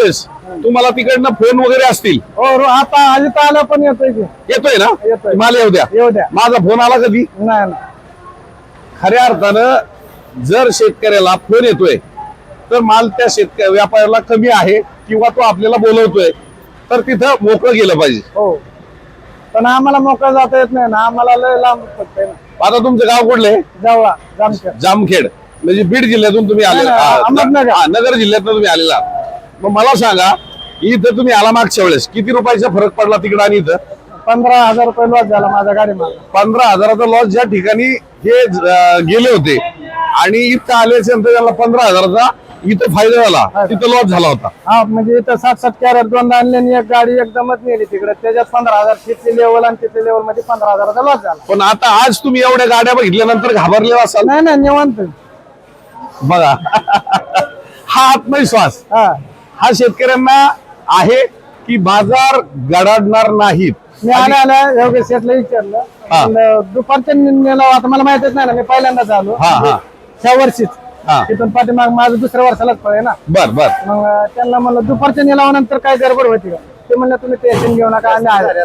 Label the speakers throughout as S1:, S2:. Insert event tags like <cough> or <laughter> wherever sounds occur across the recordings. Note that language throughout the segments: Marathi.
S1: वेळेस तुम्हाला तिकडनं फोन वगैरे असतील.
S2: हो आता आली तर आलं पण येतोय की.
S1: येतोय ना?
S2: येतोय.
S1: मला येऊ द्या.
S2: येऊ द्या.
S1: माझा फोन आला कधी?
S2: नाही ना
S1: खऱ्या अर्थानं जर शेतकऱ्याला फोन येतोय तर माल त्या शेतकऱ्या व्यापाऱ्याला कमी आहे किंवा तो आपल्याला बोलवतोय तर तिथं मोकळं गेलं पाहिजे.
S2: हो. पण आम्हाला मोकळं जाता येत नाही ना. आम्हाला लय लांब पडतंय ना.
S1: आता तुमचं गाव कुठलं आहे?
S2: जवळा जामखेड.
S1: जामखेड. म्हणजे बीड जिल्ह्यातून तुम्ही आले
S2: नाही, नाही, अहमदनगर.
S1: हा, नगर जिल्ह्यातून तुम्ही आलेला मग मला सांगा इथं तुम्ही आला मागच्या वेळेस किती रुपयाचा फरक पडला तिकडं आणि इथं?
S2: पंधरा हजार रुपये लॉस झाला माझ्या गाडी माझा
S1: पंधरा हजाराचा लॉस ज्या ठिकाणी हे अं, गेले होते आणि इथं आल्याच्यानंतर त्यांना पंधरा हजाराचा इथं फायदा झाला तिथं लॉस झाला होता.
S2: हा म्हणजे इथं सात सात कॅरेट दोन आणले आणि एक गाडी एकदमच नेली तिकडे. त्याच्यात पंधरा हजार तिथली लेवल आणि तिथली लेवलमध्ये पंधरा हजाराचा लॉस झाला.
S1: पण आता आज तुम्ही एवढ्या गाड्या बघितल्यानंतर घाबरले असाल?
S2: नाही नाही निवांत.
S1: बघा. <laughs> हा आत्मविश्वास.
S2: हा.
S1: हा शेतकऱ्यांना आहे की बाजार गडाडणार नाहीत.
S2: मी आल्या आल्या योगेश शेटला विचारलं.
S1: हा.
S2: म्हणलं, दुपारच्या नेला आता मला माहितच नाही ना मी पहिल्यांदाच आलो.
S1: हा हा.
S2: त्या वर्षीच.
S1: हा.
S2: तिथून पाठीमाग माझं दुसऱ्या वर्षालाच पळे ना.
S1: बर बर.
S2: मग त्यांना म्हणलं दुपारच्या निलावानंतर काय गडबड होती का? ते म्हणलं तुम्ही टेन्शन घेऊ नका आम्ही आहे.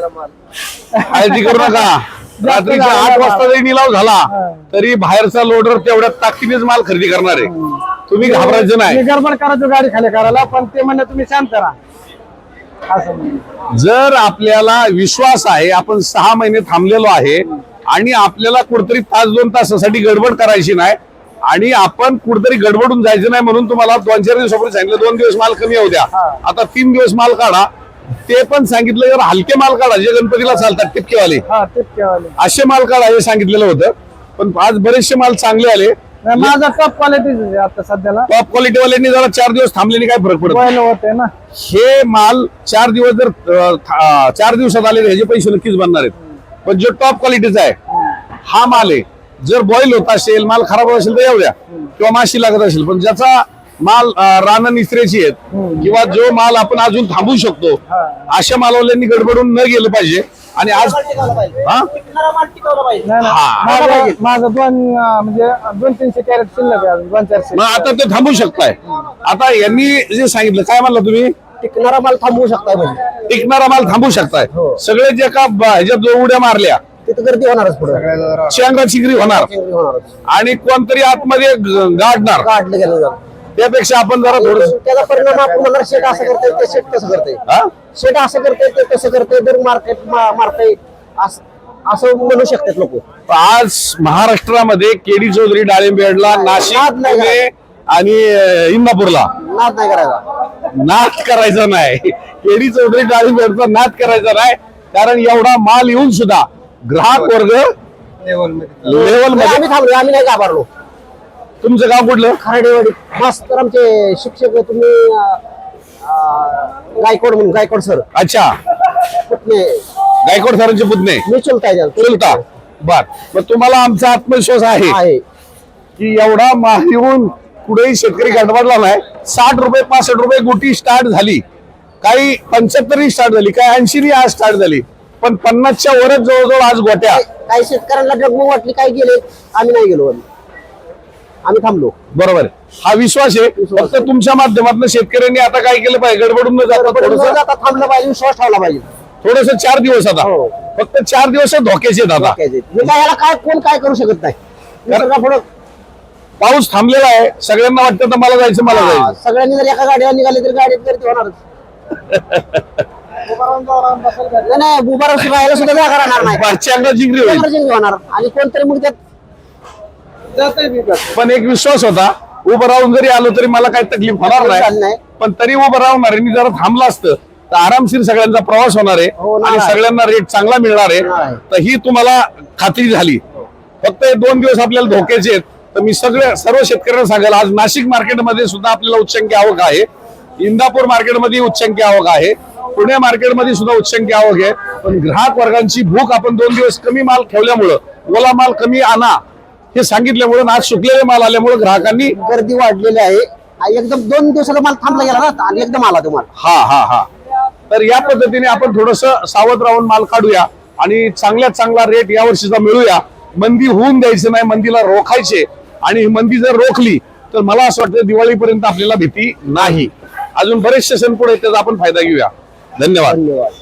S1: काळजी करू नका. <laughs> रात्रीच्या आठ वाजता जरी निलाव झाला तरी बाहेरचा लोडर तेवढ्या ताकदीनेच माल खरेदी करणार आहे. तुम्ही घाबरायचं नाही.
S2: मी गडबड करायचो गाडी खाली करायला पण ते म्हणलं तुम्ही शांत राहा. असं म्हणलं.
S1: जर आपल्याला विश्वास आहे आपण सहा महिने थांबलेलो आहे आणि आपल्याला कुठतरी तास दोन तासासाठी गडबड करायची नाही आणि आपण कुठतरी गडबडून जायचं नाही म्हणून तुम्हाला दोन चार दिवसापूर्वी सांगितलं दोन दिवस माल कमी होऊ द्या. आता तीन दिवस माल काढा. ते पण सांगितलं जर हलके माल काढा जे गणपतीला चालतात टिपकेवाले
S2: हा टिपकेवाले
S1: असे माल काढा हे सांगितलेलं होतं. पण आज बरेचसे माल चांगले आले.
S2: नाही, माझा टॉप क्वालिटीच आहे आता सध्याला.
S1: टॉप क्वालिटी वाल्यांनी जरा चार दिवस थांबल्याने काय फरक पडत.
S2: पहिलं होते ना.
S1: हे माल चार दिवस जर अं, था- चार दिवसात आले तर ह्याचे पैसे नक्कीच बनणार आहेत. पण जो टॉप क्वालिटीचा आहे हा माल आहे. जर बॉईल होत असेल माल खराब होत असेल तर येऊ द्या. किंवा माशी लागत असेल पण ज्याचा माल रान निसऱ्याची आहेत किंवा जो माल आपण अजून थांबवू शकतो अशा मालवाल्यांनी गडबडून न गेलं पाहिजे. आणि आज हा. हा.
S2: माझं माझं दोन अं, म्हणजे दोन तीनशे कॅरेट शिल्लक आहे अजून, दोन चारशे.
S1: मग आता ते थांबू शकताय. आता यांनी जे सांगितलं काय म्हणलं तुम्ही?
S2: टिकणारा माल थांबवू शकता म्हणजे.
S1: टिकणारा माल थांबू शकताय. सगळे जे का ब- ह्याच्यात जो उड्या मारल्या
S2: तिथं गर्दी होणारच पुढे.
S1: शेंगा चिंगरी होणार.
S2: होणारच.
S1: आणि कोणतरी आतमध्ये ग- गाडणार.
S2: काढलं गेलं.
S1: त्यापेक्षा आपण जरा थोडस
S2: त्याचा परिणाम आपण म्हणणार शेट असं करतोय ते शेट कसं करतोय? शेट असं करतोय ते कसं करतोय? तर मार्केट मारतय. असं म्हणू शकतात लोक.
S1: आज महाराष्ट्रामध्ये केडी चौधरी डाळिंबेडला नाशिक
S2: नाद नाही
S1: पुणे आणि अं, इंदापूरला.
S2: नाद नाही करायचा.
S1: नाद करायचा नाही. केडी चौधरी डाळिंबेडचा नाद करायचा नाही. कारण एवढा माल येऊन सुद्धा ग्राहक वर्ग लेवलमध्ये
S2: आम्ही थांबलो आम्ही नाही घाबरलो.
S1: तुमचं गाव कुठलं?
S2: खराडेवाडी. मास्तर आमचे शिक्षक तुम्ही अं, गायकवाड म्हणून गायकवाड सर.
S1: अच्छा.
S2: पुतणे.
S1: गायकवाड सरांचे पुतणे.
S2: मी चुलता
S1: चुलता. बर. मग तुम्हाला आमचा आत्मविश्वास आहे.
S2: आहे.
S1: की एवढा येऊन कुठेही शेतकरी गडबडला नाही. साठ रुपये पासष्ट रुपये गुटी स्टार्ट झाली. काही पंच्याहत्तरही स्टार्ट झाली काही ऐंशी आज स्टार्ट झाली. पण पन्नासच्या वरच जवळजवळ आज गोट्या.
S2: काही शेतकऱ्यांना डगमग वाटली काय गेले. आम्ही नाही गेलो आम्ही थांबलो.
S1: बरोबर आहे. हा विश्वास आहे. फक्त तुमच्या माध्यमातून शेतकऱ्यांनी आता काय केलं पाहिजे? गडबडून न जाता
S2: पण
S1: थोडस
S2: मग आता थांबलं पाहिजे विश्वास ठेवला पाहिजे.
S1: थोडस चार दिवस आता.
S2: हो.
S1: फक्त चार दिवस धोक्याचे आहेत आता.
S2: काय याला काय कोण काय करू शकत नाही?
S1: पाऊस थांबलेला आहे. सगळ्यांना वाटतं तर मला जायचं मला जायचं.
S2: सगळ्यांनी जर एका गाडीला निघाले तर गाडीत गर्दी होणारच. नाही, नाही उभारून सुद्धा राहायला सुद्धा जागा राहणार नाही.
S1: पाचशे जिंकली होईल.
S2: Emergency होणार. आणि कोणतरी मग त्यात
S1: पण एक विश्वास होता उभं राहून जरी आलो तरी मला काही तकलीफ होणार नाही. पण तरी उभं राहणाऱ्यांनी जरा थांबलं असतं तर आरामशीर सगळ्यांचा प्रवास होणार आहे
S2: होणार
S1: आणि. सगळ्यांना रेट चांगला मिळणार आहे.
S2: आहे.
S1: तर ही तुम्हाला खात्री झाली. फक्त हे दोन दिवस आपल्याला धोक्याचे आहेत. तर मी सगळ्या सर्व शेतकऱ्यांना सांगाल आज नाशिक मार्केटमध्ये सुद्धा आपल्याला उच्चंकी आवक आहे. इंदापूर मार्केटमध्ये उच्चंकी आवक आहे. पुणे मार्केटमध्ये सुद्धा उच्चंकी आवक आहे. पण ग्राहक वर्गांची भूक आपण दोन दिवस कमी माल ठेवल्यामुळं ओला माल कमी आणा हे सांगितल्यामुळं आज सुकलेले माल आल्यामुळे ग्राहकांनी
S2: गर्दी वाढलेली आहे. एकदम दोन दिवसाला माल थांबला गेला ना? आणि एकदम आला तुम्हाला
S1: हा हा हा. तर या पद्धतीने आपण थोडस सावध राहून माल काढूया आणि चांगल्यात चांगला रेट या वर्षीचा मिळूया. मंदी होऊन द्यायचं नाही मंदीला रोखायचे. आणि ही मंदी जर रोखली तर मला असं वाटतं दिवाळीपर्यंत आपल्याला भीती नाही. अजून बरेचसे सण पुढे त्याचा आपण फायदा घेऊया. धन्यवाद.
S2: धन्यवाद.